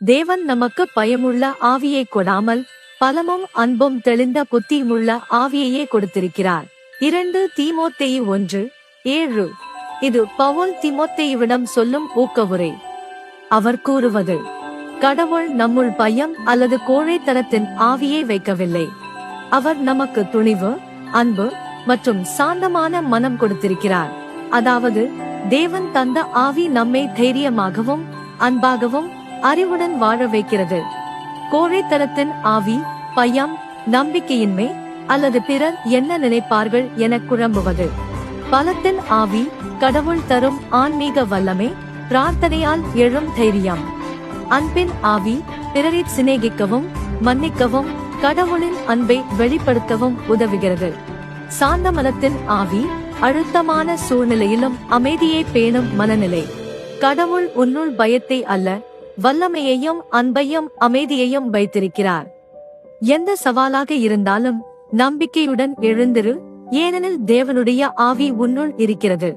தேவன் நமக்கு பயமுள்ள ஆவியை கொடாமல் பலமும் அன்பும் தெளிந்த புத்தியுமுள்ள ஆவியையே கொடுத்திருக்கிறார். இரண்டு தீமோத்தேயு ஒன்று ஏழு. இது பவுல் திமோத்தேயுவிடம் சொல்லும் ஊக்கவுரை. அவர் கூறுவது கடவுள் நம்முள் பயம் அல்லது கோழைத்தனத்தின் ஆவியை வைக்கவில்லை. அவர் நமக்கு துணிவு அன்பு மற்றும் சாந்தமான மனம் கொடுத்திருக்கிறார். அதாவது தேவன் தந்த ஆவி நம்மை தைரியமாகவும் அன்பாகவும் அறிவுடன் வாழ வைக்கிறது. கோழைத்தனத்தின் ஆவி பயம் நம்பிக்கையின்மை அல்லது பிறர் என்ன நினைப்பார்கள் என குழம்புவது. பலத்தின் ஆவி கடவுள் தரும் ஆன்மீக வல்லமை பிரார்த்தனையால் எழும் தைரியம். அன்பின் ஆவி பிறரை சிநேகிக்கவும் மன்னிக்கவும் கடவுளின் அன்பை வெளிப்படுத்தவும் உதவுகிறது. சாந்த மனத்தின் ஆவி அழுத்தமான சூழ்நிலையிலும் அமைதியை பேணும் மனநிலை. கடவுள் உன்னுள் பயத்தை அல்ல வல்லமையையும் அன்பையும் அமைதியையும் வைத்திருக்கிறார். எந்த சவாலாக இருந்தாலும் நம்பிக்கையுடன் எழுந்திரு ஏனெனில் தேவனுடைய ஆவி உன்னுள் இருக்கிறது.